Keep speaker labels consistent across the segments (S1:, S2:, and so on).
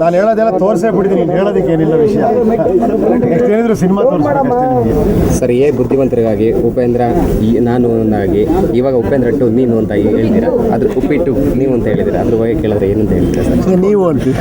S1: ನಾನು ಹೇಳೋದೆಲ್ಲ ತೋರಿಸೇ ಬಿಟ್ಟಿದ್ದೀನಿ. ನೀನು ಹೇಳೋದಕ್ಕೆ ಏನಿಲ್ಲ ವಿಷಯ. ನೆಕ್ಸ್ಟ್ ಹೇಳಿದ್ರು ಸಿನಿಮಾ ತೋರಿಸ್ಬೇಕು
S2: ಸರ್ ಏ ಬುದ್ಧಿವಂತರಿಗಾಗಿ ಉಪೇಂದ್ರ ಈ ನಾನು ಒಂದಾಗಿ ಇವಾಗ ಉಪೇಂದ್ರ ಟು ನೀನು ಅಂತ ಹೇಳ್ತೀರಾ? ಅದ್ರ ಉಪ್ಪಿಟ್ಟು ನೀವು ಅಂತ ಹೇಳಿದ್ದೀರಾ? ಅದ್ರ ಬಗ್ಗೆ ಕೇಳಿದ್ರೆ ಏನಂತ ಹೇಳ್ತೀರಾ ಸರ್?
S1: ನೀವು ಅಂತೀವಿ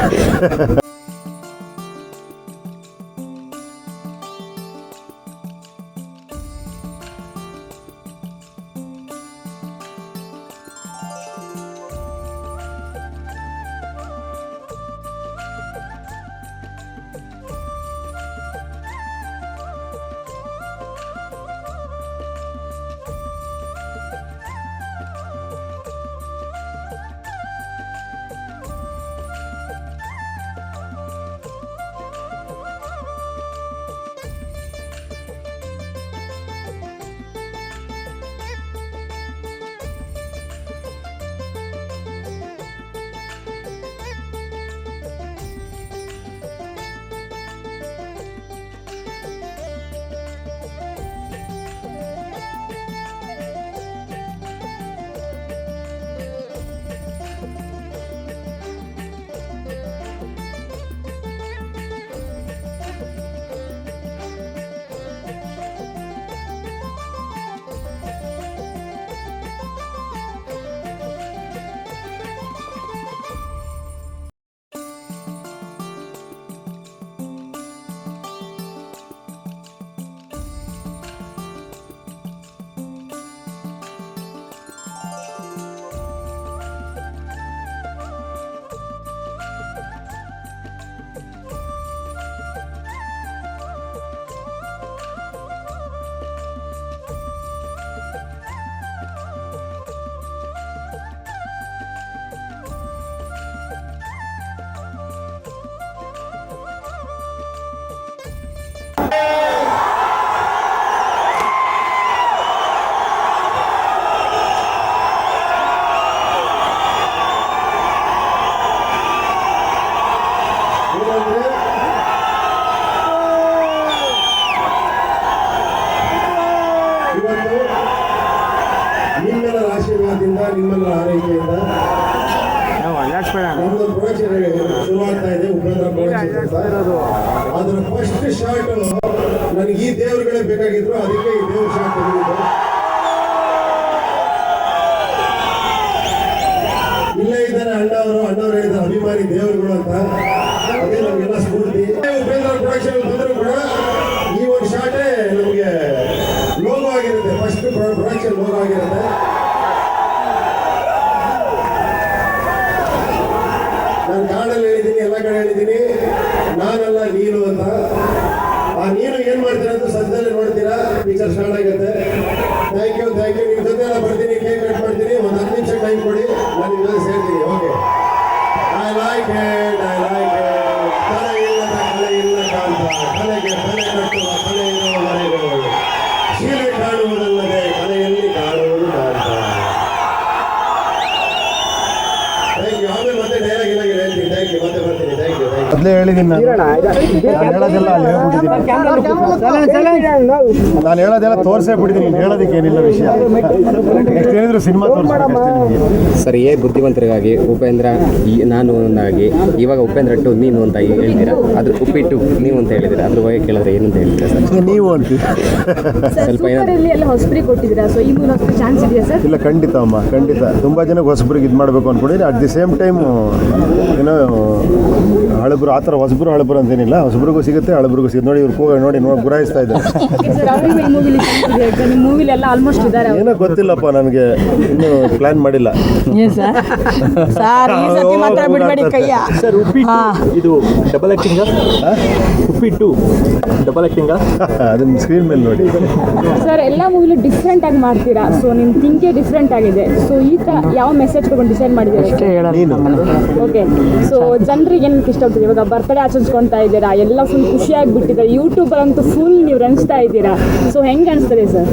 S1: ಅದರ ಫಸ್ಟ್ ಶಾರ್ಟ್ ನನಗೆ ಈ ದೇವರುಗಳೇ ಬೇಕಾಗಿದ್ರು, ಅದಕ್ಕೆ ಈ ದೇವ್ರ ಶಾರ್ಟ್ ತೆಗೆದಿದ್ದು ಇಲ್ಲೇ ಇದ್ದಾರೆ ಅಣ್ಣವರು ಅಣ್ಣವ್ರು ಹೇಳಿದ ಅಭಿಮಾನಿ ದೇವರುಗಳು ಅಂತ. ಅದೇ ನಮಗೆಲ್ಲ ಸ್ಫೂರ್ತಿ. ಉಪೇಂದ್ರ ಪ್ರೊಡಕ್ಷನ್ ಬಂದರೂ ಕೂಡ ಈ ಒಂದು ಶಾರ್ಟೇ ನಮಗೆ ಲೋಗೋ ಆಗಿರುತ್ತೆ. ಫಸ್ಟ್ ಪ್ರೊಡಕ್ಷನ್ ಲೋಗೋ ಆಗಿರುತ್ತೆ. ಹೇಳಿದ್ದೀನಿ ನಾನು ನಾನು ಹೇಳೋದೆಲ್ಲ ಅಲ್ಲಿ ಹೇಳ್ಬಿಟ್ಟಿದ್ದೀನಿ. ನಾನು ಹೇಳೋದೆಲ್ಲ ತೋರಿಸೇ ಬಿಟ್ಟಿದ್ದೀನಿ. ನೀನು ಹೇಳೋದಕ್ಕೆ ಏನಿಲ್ಲ ವಿಷಯ. ಎಷ್ಟು ಹೇಳಿದ್ರು ಸಿನಿಮಾ
S2: ಸರ್ ಏ ಬುದ್ಧಿವಂತರಿಗಾಗಿ ಉಪೇಂದ್ರ ಈ ನಾನು ಒಂದಾಗಿ ಇವಾಗ ಉಪೇಂದ್ರ ಟು ನೀನು ಅಂತ ಹೇಳ್ತೀರಾ? ಅದ್ರ ಉಪ್ಪಿಟ್ಟು ನೀವು ಅಂತ ಹೇಳಿದ್ದೀರಾ? ಅದ್ರ ಬಗ್ಗೆ ಕೇಳಿದ್ರೆ ಏನಂತ ಹೇಳ್ತೀರಾ ಸರ್?
S1: ನೀವು ಅಂತೀವಿ
S2: ಸ್ವಲ್ಪ
S1: ಇಲ್ಲ ಖಂಡಿತ ಅಮ್ಮ ಖಂಡಿತ. ತುಂಬ ಜನಕ್ಕೆ ಹೊಸಬ್ರಿಗೆ ಇದು ಮಾಡಬೇಕು ಅನ್ಕೊಂಡಿದ್ರೆ ಅಟ್ ದಿ ಸೇಮ್ ಟೈಮ್ ಏನೋ ಹಳಬ್ರು ಆ ಥರ ಹೊಸಬ್ರು ಹಳಬ್ರು ಅಂತೇನಿಲ್ಲ. ಹೊಸಬ್ರಿಗೂ ಸಿಗುತ್ತೆ ಹಳಬ್ರಿಗೂ ಸಿಗುತ್ತೆ. ನೋಡಿ ಇವ್ರು ಕೂಗ ನೋಡಿ ನೋಡಿ ಗುರಾಯಿಸ್ತಾ ಇದ್ದಾರೆ.
S3: ಸರ್ ಅವರಿಗೆ ಈ ಮೂವಿಲಿ ಚಾನ್ಸ್ ಇದೆ ಮೂವಿಲಿ ಎಲ್ಲ ಆಲ್ಮೋಸ್ಟ್ ಇದ್ದಾರೆ.
S1: ಏನೋ ಗೊತ್ತಿಲ್ಲಪ್ಪ ನನಗೆ. ಇನ್ನೂ ಪ್ಲಾನ್ ಮಾಡಿಲ್ಲ.
S4: ಸರ್ ಸರ್ ಈ ಸತಿ ಮಾತ್ರ ಬಿಡಬೇಡಿ ಕೈಯ.
S5: ಸರ್ ಉಪ್ಪಿಟ್ಟು. ಇದು ಡಬಲ್ ಆಕ್ಟಿಂಗ ಉಪ್ಪಿಟ್ಟು. ಡಬಲ್ ಆಕ್ಟಿಂಗ
S1: ಅದನ್ನ ಸ್ಕ್ರೀನ್ ಮೇಲೆ ನೋಡಿ.
S3: ಸರ್ ಎಲ್ಲ ಮೂವಿಲಿ ಡಿಫ್ರೆಂಟ್ ಆಗಿ ಮಾಡ್ತೀರಾ? ಸೊ ನಿಮ್ಮ ಥಿಂಕೇ ಡಿಫ್ರೆಂಟ್ ಆಗಿದೆ. ಸೊ ಈ ತರ ಯಾವ ಮೆಸೇಜ್ ತಗೊಂಡು ಡಿಸೈಡ್ ಮಾಡಿದ್ದೀರಾ? ಓಕೆ ಸೊ ಜನರಿಗೆ ಏನಕ್ಕೆ ಇಷ್ಟ ಆಗ್ತದೆ? ಇವಾಗ ಬರ್ತ್ಡೇ ಆಚರಿಸ್ಕೊಳ್ತಾ ಇದ್ದೀರಾ? ಎಲ್ಲ ಫುಲ್ ಖುಷಿಯಾಗಿಬಿಟ್ಟಿದ್ದಾರೆ ಯೂಟ್ಯೂಬರ್ ಅಂತೂ ಫುಲ್ ನೀವು ರನ್ಸ್ತಾ ಇದ್ದೀರಾ? ಸೊ ಹೆಂಗೆ ಅನಿಸ್ತದೆ ಸರ್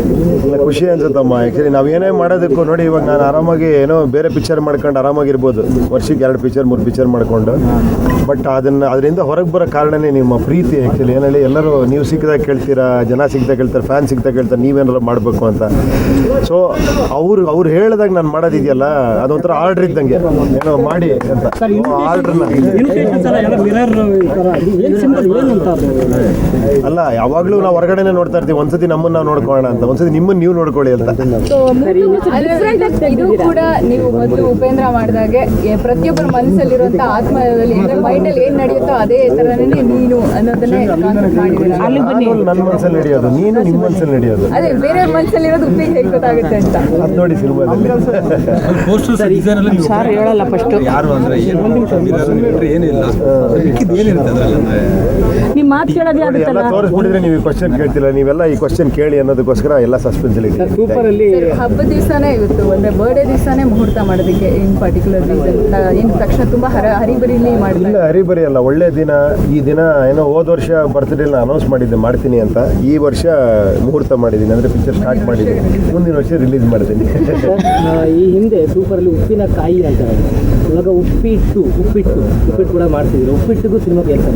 S1: ಇಲ್ಲ ಖುಷಿ ಅನ್ಸುತ್ತಮ್ಮ ಆ್ಯಕ್ಚುಲಿ ನಾವು ಏನೇ ಮಾಡೋದಕ್ಕೂ ನೋಡಿ ಇವಾಗ ನಾನು ಆರಾಮಾಗಿ ಏನೋ ಬೇರೆ ಪಿಕ್ಚರ್ ಮಾಡ್ಕೊಂಡು ಆರಾಮಾಗಿರ್ಬೋದು. ವರ್ಷಕ್ಕೆ ಎರಡು ಪಿಕ್ಚರ್ ಮೂರು ಪಿಕ್ಚರ್ ಮಾಡ್ಕೊಂಡು. ಬಟ್ ಅದನ್ನು ಅದರಿಂದ ಹೊರಗೆ ಬರೋ ಕಾರಣನೇ ನಿಮ್ಮ ಪ್ರೀತಿ ಆ್ಯಕ್ಚುಲಿ ಏನೇಳಿ ಹೇಳಿ ಎಲ್ಲರೂ ನೀವು ಸಿಕ್ಕಿದಾಗ ಕೇಳ್ತೀರಾ ಜನ ಸಿಗ್ತಾ ಕೇಳ್ತಾರೆ ಫ್ಯಾನ್ ಸಿಗ್ತಾ ಕೇಳ್ತಾರೆ ನೀವೇನಾರು ಮಾಡಬೇಕು ಅಂತ. ಸೊ ಅವ್ರು ಅವ್ರು ಹೇಳಿದಾಗ ನಾನು ಮಾಡೋದಿದೆಯಲ್ಲ ಅದೊಂಥರ ಆರ್ಡ್ರ್ ಇದ್ದಂಗೆ. ಏನೋ ಮಾಡಿ ಅಂತ. ಆರ್ಡ್ರನ್ನ
S5: ಎಲ್ಲ
S1: ಅಲ್ಲ ಯಾವಾಗಲೂ ನಾವು ಹೊರಗಡೆನೆ ನೋಡ್ತಾ ಇರ್ತೀವಿ. ಒಂದ್ಸತಿ ನಮ್ಮನ್ನ ನಾವು ನೋಡ್ಕೊಳ್ಳೋಣ ಅಂತ. ಒಂದ್ಸತಿ ನಿಮ್ಮನ್ನ ನೀವು ನೋಡ್ಕೊಳ್ಳಿ ಅಂತ.
S6: ಇದು ಕೂಡ ನೀವು ಮೊದಲು ಉಪೇಂದ್ರ ಮಾಡಿದಾಗೆ ಪ್ರತಿಯೊಬ್ಬರ ಮನಸ್ಸಲ್ಲಿರುವಂತ ಆತ್ಮದಲ್ಲಿ ಅಂದ್ರೆ ಮೈಂಡ್ ಅಲ್ಲಿ ಏನ್ ನಡೆಯುತ್ತೋ ಅದೇ ತರನೇ ನೀನು ಅನ್ನೋದನ್ನೇ
S1: ನನ್ನ ಮನಸ್ಸಲ್ಲಿ ನಡೆಯೋದು ನೀನು ನಿಮ್ಮ ಮನಸ್ಸಲ್ಲಿ ನಡೆಯೋದು.
S6: ಅದೇ ಬೇರೆ ಮನಸ್ಸಲ್ಲಿರೋದು ಉಪೇಂದ್ರ ಹೇಗೆ ಗೊತ್ತಾಗುತ್ತೆ ಅಂತ.
S1: ಅದು ನೋಡಿ ಸಿನಿಮಾದಲ್ಲಿ.
S4: ಸರ್ ಹೇಳಲ್ಲ ಫಸ್ಟ್
S7: ಯಾರು ಅಂದ್ರೆ ಏನು? ಏನಿಲ್ಲ.
S4: ನಿಮ್ಮ ಮಾತು ಕೇಳೋದೇ ಆಗುತ್ತಲ್ಲ?
S1: ತೋರಿಸ್ಬಿಟ್ಟಿದ್ರೆ ನೀವು ಈ ಕ್ವಶನ್ ಕೇಳ್ತಿಲ್ಲ ನೀವೆಲ್ಲ ಈ ಕ್ವಶನ್ ಕೇಳಿ ಅನ್ನೋದಕ್ಕೋಸ್ಕರ ಎಲ್ಲ ಸಸ್ಪೆನ್ಸ್ ಅಲ್ಲಿ ಇಟ್ಟಿದ್ದೀನಿ.
S6: ಸರ್, ಹಬ್ಬದ ದಿವಸನೇ ಇವತ್ತು ಅಂದ್ರೆ ಬರ್ಡೇ ದಿವಸನೇ ಮುಹೂರ್ತ ಮಾಡೋದಕ್ಕೆ ಇನ್ ಪರ್ಟಿಕ್ಯುಲರ್ ರೀಸನ್ ಏನ್ ತಕ್ಷಣ ತುಂಬಾ ಹರ ಹರಿಬರಿಲಿ
S1: ಇಲ್ಲ
S6: ಮಾಡಿಲ್ಲ
S1: ಹರಿಬರಿ ಅಲ್ಲ ಒಳ್ಳೆ ದಿನ. ಈ ದಿನ ಏನೋ ಹೋದ ವರ್ಷ ಬರ್ತ್ಡೇ ಅನೌನ್ಸ್ ಮಾಡಿದ್ದೆ ಮಾಡ್ತೀನಿ ಅಂತ. ಈ ವರ್ಷ ಮುಹೂರ್ತ ಮಾಡಿದ್ದೀನಿ ಅಂದ್ರೆ ಪಿಕ್ಚರ್ ಸ್ಟಾರ್ಟ್ ಮಾಡಿದ್ದೀನಿ. ಮುಂದಿನ ವರ್ಷ ರಿಲೀಸ್ ಮಾಡ್ತೀನಿ.
S8: ಈ ಹಿಂದೆ ಸೂಪರಲ್ಲಿ ಉಪ್ಪಿನ ಕಾಯಿ ಅಂತ. ಇವಾಗ ಉಪ್ಪಿಟ್ಟು ಉಪ್ಪಿಟ್ಟು ಉಪ್ಪಿಟ್ಟು ಕೂಡ ಮಾಡ್ತಿದ್ರು. ಉಪ್ಪಿಟ್ಟಿಗೂ ಸಿನಿಮಾ ಕೆಲಸ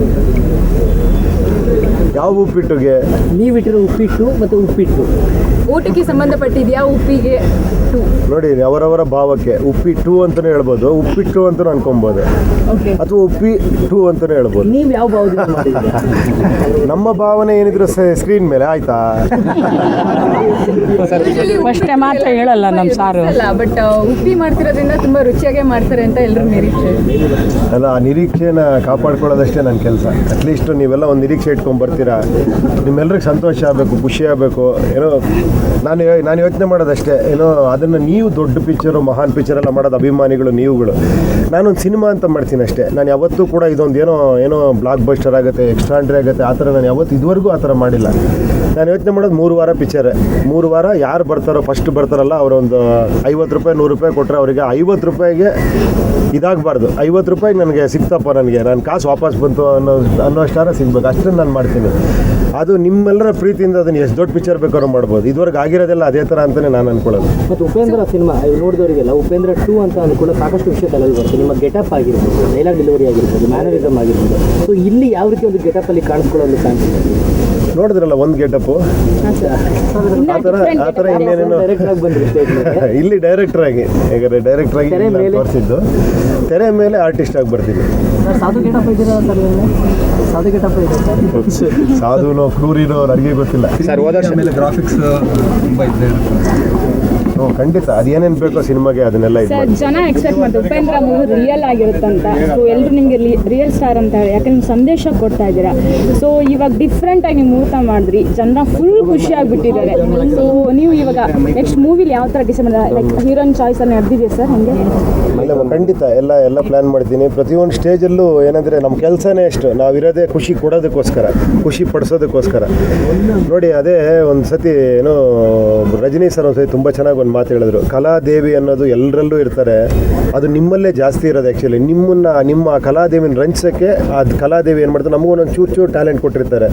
S1: ಯಾವ ಉಪ್ಪಿಟ್ಟುಗೆ?
S8: ನೀವಿಟ್ಟಿರೋ ಉಪ್ಪಿಟ್ಟು ಮತ್ತು ಉಪ್ಪಿಟ್ಟು.
S6: ಊಟಕ್ಕೆ ಸಂಬಂಧಪಟ್ಟಿದೆಯಾ ಉಪ್ಪಿಗೆ ಟು?
S1: ನೋಡಿ ಅವರವರ ಭಾವಕ್ಕೆ. ಉಪ್ಪಿಟ್ಟು ಅಂತ ಹೇಳ್ಬೋದು ಉಪ್ಪಿಟ್ಟು ಅಂತಲೂ ಅನ್ಕೊಬೋದು.
S6: ಓಕೆ
S1: ಅಥವಾ ಉಪ್ಪಿ ಟು ಅಂತ ಹೇಳ್ಬೋದು.
S8: ನೀವು ಯಾವ ಭಾವ
S1: ನಮ್ಮ ಭಾವನೆ ಏನಿದ್ರು ಸ್ಕ್ರೀನ್ ಮೇಲೆ ಆಯ್ತಾ?
S4: ಫಸ್ಟೇ ಮಾತ್ರ ಹೇಳಲ್ಲ ನಮ್ಮ ಸಾರು.
S6: ಅಲ್ಲ ಬಟ್ ಉಪ್ಪಿ ಮಾಡ್ತಿರೋದ್ರಿಂದ ತುಂಬಾ ರುಚಿಯಾಗೆ ಮಾಡ್ತಾರೆ ಅಂತ ಎಲ್ಲರೂ ನಿರೀಕ್ಷೆ.
S1: ಅಲ್ಲ ಆ ನಿರೀಕ್ಷೆನ ಕಾಪಾಡ್ಕೊಳ್ಳೋದಷ್ಟೇ ನನ್ನ ಕೆಲಸ. ಅಟ್ಲೀಸ್ಟ್ ನೀವೆಲ್ಲ ಒಂದು ನಿರೀಕ್ಷೆ ಇಟ್ಕೊಂಡು ಬರ್ತೀರಾ. ನಿಮ್ಮೆಲ್ರಿಗೆ ಸಂತೋಷ ಆಗಬೇಕು ಖುಷಿ ಆಗಬೇಕು. ಏನೋ ನಾನು ನಾನು ಯೋಚನೆ ಮಾಡೋದಷ್ಟೇ, ಏನೋ ಅದನ್ನು ನೀವು ದೊಡ್ಡ ಪಿಕ್ಚರು ಮಹಾನ್ ಪಿಕ್ಚರ್ ಎಲ್ಲ ಮಾಡೋದು ಅಭಿಮಾನಿಗಳು, ನೀವುಗಳು. ನಾನೊಂದು ಸಿನಿಮಾ ಅಂತ ಮಾಡ್ತೀನಿ ಅಷ್ಟೇ. ನಾನು ಯಾವತ್ತೂ ಕೂಡ ಇದೊಂದು ಏನೋ ಏನೋ ಬ್ಲಾಕ್ ಬಸ್ಟರ್ ಆಗುತ್ತೆ ಎಕ್ಸ್ಟ್ರಾಂಡ್ರಿ ಆಗುತ್ತೆ, ಆ ಥರ ನಾನು ಯಾವತ್ತು ಇದುವರೆಗೂ ಆ ಥರ ಮಾಡಿಲ್ಲ. ನಾನು ಯೋಚನೆ ಮಾಡೋದು ಮೂರು ವಾರ ಪಿಕ್ಚರ್ ಮೂರು ವಾರ ಯಾರು ಬರ್ತಾರೋ ಫಸ್ಟ್ ಬರ್ತಾರಲ್ಲ ಅವರೊಂದು ಐವತ್ತು ರೂಪಾಯಿ, ನೂರು ರೂಪಾಯಿ ಕೊಟ್ಟರೆ ಅವರಿಗೆ ಐವತ್ತು ರೂಪಾಯಿಗೆ ಇದಾಗಬಾರ್ದು. ಐವತ್ತು ರೂಪಾಯಿ ನನಗೆ ಸಿಗ್ತಪ್ಪ ನನಗೆ. ನಾನು ಕಾಸು ವಾಪಸ್ ಬಂತು ಅನ್ನೋ ಅನ್ನೋ ಅಷ್ಟಾರ ಸಿಗ್ಬೇಕು. ಅಷ್ಟನ್ನು ನಾನು ಮಾಡ್ತೀನಿ. ಅದು ನಿಮ್ಮೆಲ್ಲರ ಪ್ರೀತಿಯಿಂದ ಅದನ್ನು ಎಷ್ಟು ದೊಡ್ಡ ಪಿಕ್ಚರ್ ಬೇಕಾದ್ರೂ ಮಾಡ್ಬೋದು. ಇದುವರೆಗೆ ಆಗಿರೋದೆಲ್ಲ ಅದೇ ಥರ ಅಂತಲೇ ನಾನು ಅನ್ಕೊಳ್ಳೋದು.
S8: ಮತ್ತು ಉಪೇಂದ್ರ ಸಿನಿಮಾ ನೋಡಿದವರಿಗೆಲ್ಲ ಉಪೇಂದ್ರ ಟೂ ಅಂತ ಅನ್ಕೊಂಡು ಸಾಕಷ್ಟು ವಿಷಯ ತಲೆಯಲ್ಲಿ ಬರುತ್ತೆ. ನಿಮ್ಮ ಗೆಟಪ್ ಆಗಿರ್ಬೋದು ಡೈಲಾಗ್ ಡೆಲಿವರಿ ಆಗಿರ್ಬೋದು ಮ್ಯಾನರಿಸಮ್ ಆಗಿರ್ಬೋದು. ಸೊ ಇಲ್ಲಿ ಯಾವ ರೀತಿ ಒಂದು ಗೆಟಪಲ್ಲಿ ಕಾಣಿಸ್ಕೊಳ್ಳೋದು ಕಾಣ್ತೀವಿ
S1: ನೋಡಿದ್ರಲ್ಲ ಒಂದು ಗೆಟಪ್ಪು? ಆ ಥರ ಆ ಥರ ಇನ್ನೇನೇನೋ ಇಲ್ಲಿ ಡೈರೆಕ್ಟರ್ ಆಗಿ ಈಗ ಡೈರೆಕ್ಟರ್ ಆಗಿ
S8: ತೆರೆ
S1: ಇಲ್ಲ
S8: ಮೇಲೆ?
S1: ತೋರಿಸಿದ್ದು. ತೆರೆ ಮೇಲೆ ಆರ್ಟಿಸ್ಟ್ ಆಗಿ ಬರ್ತೀನಿ. ಸಾಧುನೋ ಕ್ರೂರಿನೋ ನನಗೆ ಗೊತ್ತಿಲ್ಲ.
S2: ಸರ್ ಹೋದ
S7: ಮೇಲೆ ಗ್ರಾಫಿಕ್ಸ್ ತುಂಬ ಇದ್ದೇ ಇರುತ್ತೆ.
S1: ಹ್ಞೂ ಖಂಡಿತ. ಅದೇನೇನು ಬೇಕೋ ಸಿನಿಮಾಗೆ ಅದನ್ನೆಲ್ಲ ಇದು
S3: ಸರ್ ಜನ ಎಕ್ಸ್ಪೆಕ್ಟ್ ಮಾಡ್ತಾರೆ. ಉಪೇಂದ್ರ ಮೂವಿ ರಿಯಲ್ ಆಗಿರುತ್ತಂತ. ಸೊ ಎಲ್ಲರೂ ನಿಮಗೆ ರಿಯಲ್ ಸ್ಟಾರ್ ಅಂತ ಹೇಳಿ ಯಾಕಂದ್ರೆ ನೀವು ಸಂದೇಶ ಕೊಡ್ತಾ ಇದ್ದೀರಾ? ಸೊ ಇವಾಗ ಡಿಫ್ರೆಂಟ್ ಆಗಿ ನೀವು ಮುಹೂರ್ತ ಮಾಡಿದ್ರಿ. ಜನ ಫುಲ್ ಖುಷಿ ಆಗಿಬಿಟ್ಟಿದ್ದಾರೆ ಸೊ ನೀವು ಇವಾಗ ನೆಕ್ಸ್ಟ್ ಮೂವಿಲಿ ಯಾವ ತರ ಡಿಸೈಡ್ ಲೈಕ್ ಹೀರೋನ್ ಚಾಯ್ಸ್ ಅಲ್ಲಿ ನಡೆದಿದೆ ಸರ್ ಹಂಗೆ?
S1: ಇಲ್ಲ ಖಂಡಿತ. ಎಲ್ಲ ಎಲ್ಲ ಪ್ಲಾನ್ ಮಾಡ್ತೀನಿ ಪ್ರತಿಯೊಂದು ಸ್ಟೇಜಲ್ಲೂ ಏನಂದ್ರೆ ನಮ್ಮ ಕೆಲಸನೇ ಎಷ್ಟು ನಾವಿರೋದೇ ಖುಷಿ ಕೊಡೋದಕ್ಕೋಸ್ಕರ ಖುಷಿ ಪಡಿಸೋದಕ್ಕೋಸ್ಕರ. ನೋಡಿ ಅದೇ ಒಂದು ಸತಿ ಏನೋ ರಜನಿ ಸರ್ ಒಂದು ಸತಿ ತುಂಬ ಚೆನ್ನಾಗಿ ಒಂದು ಮಾತು ಹೇಳಿದ್ರು. ಕಲಾದೇವಿ ಅನ್ನೋದು ಎಲ್ಲರಲ್ಲೂ ಇರ್ತಾರೆ. ಅದು ನಿಮ್ಮಲ್ಲೇ ಜಾಸ್ತಿ ಇರೋದು ಆ್ಯಕ್ಚುಲಿ ನಿಮ್ಮನ್ನ, ನಿಮ್ಮ ಕಲಾದೇವಿನ ರಂಜಿಸೋಕ್ಕೆ ಆ ಕಲಾದೇವಿ ಏನು ಮಾಡ್ತಾರೆ, ನಮಗೂ ಒಂದೊಂದು ಚೂರು ಚೂರು ಟ್ಯಾಲೆಂಟ್ ಕೊಟ್ಟಿರ್ತಾರೆ.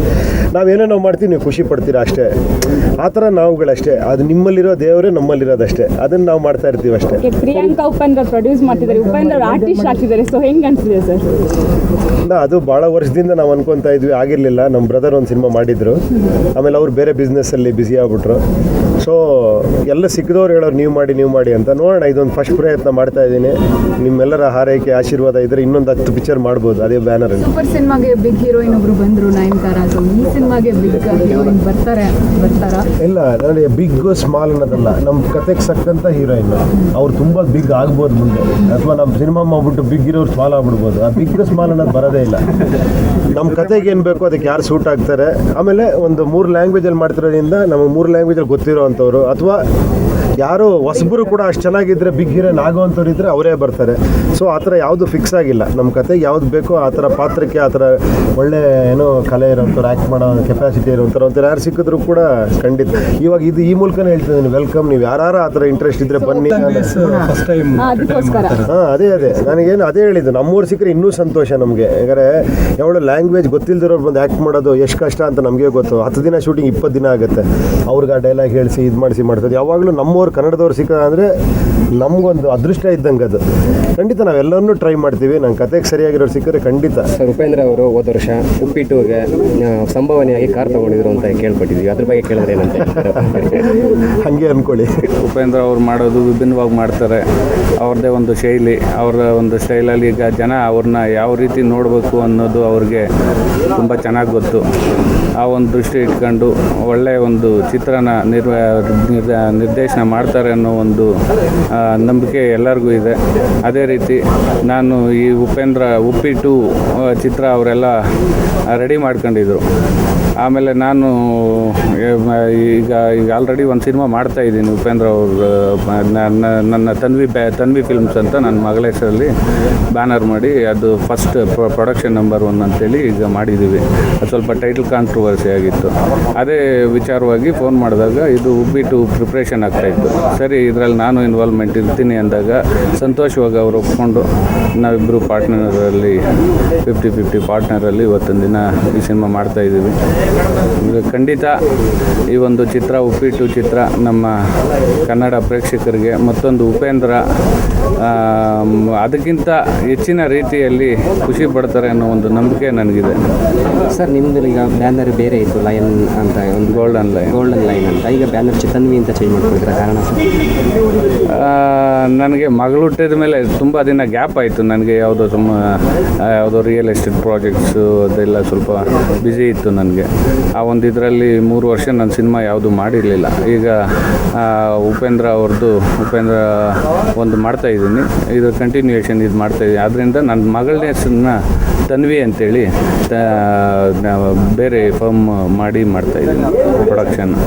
S1: ನಾವೇನೇನೋ ಮಾಡ್ತೀವಿ, ನೀವು ಖುಷಿ ಪಡ್ತೀರಾ ಅಷ್ಟೇ. ಆ ಥರ ನಾವುಗಳಷ್ಟೇ. ಅದು ನಿಮ್ಮಲ್ಲಿರೋ ದೇವರೇ ನಮ್ಮಲ್ಲಿರೋದಷ್ಟೇ. ಅದನ್ನು ನಾವು ಮಾಡ್ತಾ ಇರ್ತೀವಿ ಅಷ್ಟೇ
S3: ಪ್ರಿಯಾಂಕಾ ಉಪೇಂದ್ರ ಪ್ರೊಡ್ಯೂಸ್ ಮಾಡ್ತಿದ್ದಾರೆ. ಉಪೇಂದ್ರ ಆರ್ಟಿಸ್ಟ್ ಆಗ್ತಿದ್ದಾರೆ. ಸೊ ಹೆಂಗೆ ಅನಿಸಿದೆ ಸರ್?
S1: ಇಲ್ಲ ಅದು ಭಾಳ ವರ್ಷದಿಂದ ನಾವು ಅನ್ಕೊತಾ ಇದ್ವಿ ಆಗಿರಲಿಲ್ಲ ನಮ್ಮ ಬ್ರದರ್ ಒಂದು ಸಿನಿಮಾ ಮಾಡಿದ್ರು. ಆಮೇಲೆ ಅವ್ರು ಬೇರೆ ಬಿಸ್ನೆಸ್ಸಲ್ಲಿ ಬ್ಯುಸಿ ಆಗ್ಬಿಟ್ರು. ಸೊ ಎಲ್ಲ ಸಿಕ್ಕಿದವ್ರು ಹೇಳೋರು ನೀವು ಮಾಡಿ ನೀವು ಮಾಡಿ ಅಂತ. ನೋಡೋಣ ಇದೊಂದು ಫಸ್ಟ್ ಪ್ರಯತ್ನ ಮಾಡ್ತಾ ಇದ್ದೀನಿ. ನಿಮ್ಮೆಲ್ಲರ ಹಾರೈಕೆ ಆಶೀರ್ವಾದ ಇದ್ರೆ ಇನ್ನೊಂದು ಹತ್ತು ಪಿಕ್ಚರ್ ಮಾಡ್ಬೋದು ಅದೇ ಬ್ಯಾನರ್
S6: ಸೂಪರ್ ಸಿನಿಮಾಗೆ ಬಿಗ್ ಹೀರೋಯಿನ್ ಒಬ್ರು ಬಂದ್ರು ನಯನತಾರ ಈ ಸಿನಿಮಾಗೆ ಬಿಗ್ ಹೀರೋಯಿನ್ ಬರ್ತಾರೆ ಬರ್ತಾರಾ?
S1: ಇಲ್ಲ ನೋಡಿ ಬಿಗ್ ಸ್ಮಾಲ್ ಅನ್ನೋದಲ್ಲ ನಮ್ಮ ಕತೆಗೆ ಸಕ್ಕಂತ ಹೀರೋಯಿನ್ ಅವ್ರು ತುಂಬ ಬಿಗ್ ಆಗ್ಬೋದು ಮುಂದೆ. ಅಥವಾ ನಮ್ಮ ಸಿನಿಮಾ ಮಾಡ್ಬಿಟ್ಟು ಬಿಗ್ ಇರೋರು ಸ್ಮಾಲ್ ಆಗ್ಬಿಡ್ಬೋದು. ಆ ಬಿಗ್ ಸ್ಮಾಲ್ ಅನ್ನೋದು ಬರೋದೇ ಇಲ್ಲ. ನಮ್ಮ ಕತೆಗೆ ಏನು ಬೇಕೋ ಅದಕ್ಕೆ ಯಾರು ಸೂಟ್ ಆಗ್ತಾರೆ. ಆಮೇಲೆ ಒಂದು ಮೂರು ಲ್ಯಾಂಗ್ವೇಜಲ್ಲಿ ಮಾಡ್ತಿರೋದ್ರಿಂದ ನಮಗೆ ಮೂರು ಲ್ಯಾಂಗ್ವೇಜಲ್ಲಿ ಗೊತ್ತಿರೋ ಅಂಥವ್ರು ಅಥವಾ ಯಾರು ಹೊಸಬರು ಕೂಡ ಅಷ್ಟು ಚೆನ್ನಾಗಿದ್ದರೆ ಬಿಗ್ ಹೀರೋಯಿನ್ ಆಗೋವಂಥವ್ರು ಇದ್ದರೆ ಅವರೇ ಬರ್ತಾರೆ. ಸೊ ಆ ಥರ ಯಾವುದು ಫಿಕ್ಸ್ ಆಗಿಲ್ಲ. ನಮ್ಮ ಕತೆಗೆ ಯಾವ್ದು ಬೇಕೋ ಆ ಥರ ಪಾತ್ರಕ್ಕೆ ಆ ಥರ ಒಳ್ಳೆ ಏನೋ ಕಲೆ ಇರೋಂಥವ್ರು ಆ್ಯಕ್ಟ್ ಮಾಡೋ ಕೆಪಾಸಿಟಿ ಇರೋಂಥವ್ರು ಒಂಥರ ಯಾರು ಸಿಕ್ಕಿದ್ರು ಕೂಡ ಖಂಡಿತ. ಇವಾಗ ಇದು ಈ ಮೂಲಕನೇ ಹೇಳ್ತಿದ್ದೀನಿ ವೆಲ್ಕಮ್ ನೀವು. ಯಾರು ಆ ಥರ ಇಂಟ್ರೆಸ್ಟ್ ಇದ್ದರೆ ಬನ್ನಿ
S7: ಫಸ್ಟ್ ಟೈಮ್
S3: ಅದಕ್ಕೋಸ್ಕರ.
S1: ಹಾಂ ಅದೇ ಅದೇ. ನನಗೇನು ಅದೇ ಹೇಳಿದ್ದು. ನಮ್ಮೂರು ಸಿಕ್ಕರೆ ಇನ್ನೂ ಸಂತೋಷ ನಮಗೆ. ಯಾಕಂದರೆ ಯಾವಳು ಲ್ಯಾಂಗ್ವೇಜ್ ಗೊತ್ತಿಲ್ದಿರೋರು ಬಂದು ಆ್ಯಕ್ಟ್ ಮಾಡೋದು ಎಷ್ಟು ಕಷ್ಟ ಅಂತ ನಮಗೆ ಗೊತ್ತು. ಹತ್ತು ದಿನ ಶೂಟಿಂಗ್ ಇಪ್ಪತ್ತು ದಿನ ಆಗುತ್ತೆ. ಅವ್ರಿಗೆ ಆ ಡೈಲಾಗ್ ಹೇಳಿಸಿ ಇದು ಮಾಡಿಸಿ ಮಾಡ್ತದೆ ಯಾವಾಗಲೂ ನಮ್ಮೂರು ನಮ್ಮವ್ರು ಕನ್ನಡದವ್ರು ಸಿಕ್ಕ ಅಂದರೆ ನಮಗೊಂದು ಅದೃಷ್ಟ ಇದ್ದಂಗೆ ಅದು. ಖಂಡಿತ ನಾವೆಲ್ಲರನ್ನೂ ಟ್ರೈ ಮಾಡ್ತೀವಿ. ನನ್ನ ಕತೆಗೆ ಸರಿಯಾಗಿರೋರು ಸಿಕ್ಕರೆ ಖಂಡಿತ.
S2: ಸರ್ ಉಪೇಂದ್ರ ಅವರು ಹೋದ ವರ್ಷ ಉಪ್ಪಿಟ್ಟುಗೆ ಸಂಭವನೆಯಾಗಿ ಸಂಭಾವನೆಯಾಗಿ ಕಾರ್ ತಗೊಂಡಿದ್ರು ಅಂತ ಕೇಳ್ಪಟ್ಟಿದ್ವಿ. ಅದ್ರ ಬಗ್ಗೆ ಕೇಳಿದ್ರೆ ಏನಂತ?
S1: ಹಾಗೆ ಅಂದ್ಕೊಳ್ಳಿ
S9: ಉಪೇಂದ್ರ ಅವ್ರು ಮಾಡೋದು ವಿಭಿನ್ನವಾಗಿ ಮಾಡ್ತಾರೆ. ಅವ್ರದ್ದೇ ಒಂದು ಶೈಲಿ ಅವರ ಒಂದು ಸ್ಟೈಲಲ್ಲಿ ಈಗ ಜನ ಅವ್ರನ್ನ ಯಾವ ರೀತಿ ನೋಡಬೇಕು ಅನ್ನೋದು ಅವ್ರಿಗೆ ತುಂಬ ಚೆನ್ನಾಗಿ ಗೊತ್ತು. ಆ ಒಂದು ದೃಷ್ಟಿ ಇಟ್ಕೊಂಡು ಒಳ್ಳೆಯ ಒಂದು ಚಿತ್ರನ ನಿರ್ವ, ನಿರ್ದ- ನಿರ್ದೇಶನ ಮಾಡ್ತಾರೆ ಅನ್ನೋ ಒಂದು ನಂಬಿಕೆ ಎಲ್ಲರಿಗೂ ಇದೆ. ಅದೇ ರೀತಿ ನಾನು ಈ ಉಪೇಂದ್ರ ಉಪ್ಪಿಟ್ಟು ಚಿತ್ರ ಅವರೆಲ್ಲ ರೆಡಿ ಮಾಡ್ಕೊಂಡಿದ್ರು. ಆಮೇಲೆ ನಾನು ಈಗ ಈಗ ಆಲ್ರೆಡಿ ಒಂದು ಸಿನಿಮಾ ಮಾಡ್ತಾ ಇದ್ದೀನಿ ಉಪೇಂದ್ರ ಅವ್ರ ನನ್ನ ನನ್ನ ತನ್ವಿ ಬ್ಯಾ ತನ್ವಿ ಫಿಲ್ಮ್ಸ್ ಅಂತ ನನ್ನ ಮಗಳ ಹೆಸರಲ್ಲಿ ಬ್ಯಾನರ್ ಮಾಡಿ ಅದು ಫಸ್ಟ್ ಪ್ರೊಡಕ್ಷನ್ ನಂಬರ್ ಒನ್ ಅಂತೇಳಿ ಈಗ ಮಾಡಿದ್ದೀವಿ ಅದು ಸ್ವಲ್ಪ ಟೈಟಲ್ ಕಾಂಟ್ರವರ್ಸಿ ಆಗಿತ್ತು. ಅದೇ ವಿಚಾರವಾಗಿ ಫೋನ್ ಮಾಡಿದಾಗ ಇದು ಉಬ್ಬಿಟ್ಟು ಪ್ರಿಪ್ರೇಷನ್ ಆಗ್ತಾಯಿತ್ತು ಸರಿ, ಇದರಲ್ಲಿ ನಾನು ಇನ್ವಾಲ್ವ್ಮೆಂಟ್ ಇರ್ತೀನಿ ಅಂದಾಗ ಸಂತೋಷವಾಗಿ ಅವರು ಒಪ್ಕೊಂಡು ನಾವಿಬ್ಬರು ಪಾರ್ಟ್ನರಲ್ಲಿ ಫಿಫ್ಟಿ ಫಿಫ್ಟಿ ಪಾರ್ಟ್ನರಲ್ಲಿ ಇವತ್ತೊಂದು ದಿನ ಈ ಸಿನಿಮಾ ಮಾಡ್ತಾ ಇದ್ದೀವಿ. ಇದು ಖಂಡಿತ ಈ ಒಂದು ಚಿತ್ರ ಉಪ್ಪಿಟ್ಟು ಚಿತ್ರ ನಮ್ಮ ಕನ್ನಡ ಪ್ರೇಕ್ಷಕರಿಗೆ ಮತ್ತೊಂದು ಉಪೇಂದ್ರ ಅದಕ್ಕಿಂತ ಹೆಚ್ಚಿನ ರೀತಿಯಲ್ಲಿ ಖುಷಿ ಪಡ್ತಾರೆ ಅನ್ನೋ ಒಂದು ನಂಬಿಕೆ ನನಗಿದೆ.
S2: ಸರ್ ನಿಮ್ಮದು ಈಗ ಬ್ಯಾನರ್ ಬೇರೆ ಇತ್ತು ಲಯನ್ ಅಂತ ಒಂದು
S9: ಗೋಲ್ಡನ್ ಲೈನ್
S2: ಗೋಲ್ಡನ್ ಲೈನ್ ಅಂತ. ಈಗ ಬ್ಯಾನರ್ ಚಿತನ್ವಿ ಅಂತ ಚೇಂಜ್ ಮಾಡ್ಕೊಂಡಿದ್ರ ಕಾರಣ ಸರ್?
S9: ನನಗೆ ಮಗಳು ಹುಟ್ಟಿದ ಮೇಲೆ ತುಂಬ ದಿನ ಗ್ಯಾಪ್ ಆಯಿತು. ನನಗೆ ಯಾವುದೋ ತುಂಬ ಯಾವುದೋ ರಿಯಲ್ ಎಸ್ಟೇಟ್ ಪ್ರಾಜೆಕ್ಟ್ಸು ಅದೆಲ್ಲ ಸ್ವಲ್ಪ ಬ್ಯುಸಿ ಇತ್ತು ನನಗೆ. ಆ ಒಂದು ಇದರಲ್ಲಿ ಮೂರು ವರ್ಷ ನನ್ನ ಸಿನಿಮಾ ಯಾವುದು ಮಾಡಿರಲಿಲ್ಲ. ಈಗ ಉಪೇಂದ್ರ ಅವ್ರದ್ದು ಉಪೇಂದ್ರ ಒಂದು ಮಾಡ್ತಾ ಇದ್ದೀನಿ. ಇದು ಕಂಟಿನ್ಯೂಯೇಷನ್ ಇದು ಮಾಡ್ತಾ ಇದ್ದೀನಿ. ಅದರಿಂದ ನನ್ನ ಮಗಳನ್ನ ಹೆಸರನ್ನ ತನ್ವಿ ಅಂತೇಳಿ ಬೇರೆ ಫರ್ಮ್ ಮಾಡಿ ಮಾಡ್ತಾ ಇದ್ದೀನಿ ಪ್ರೊಡಕ್ಷನ್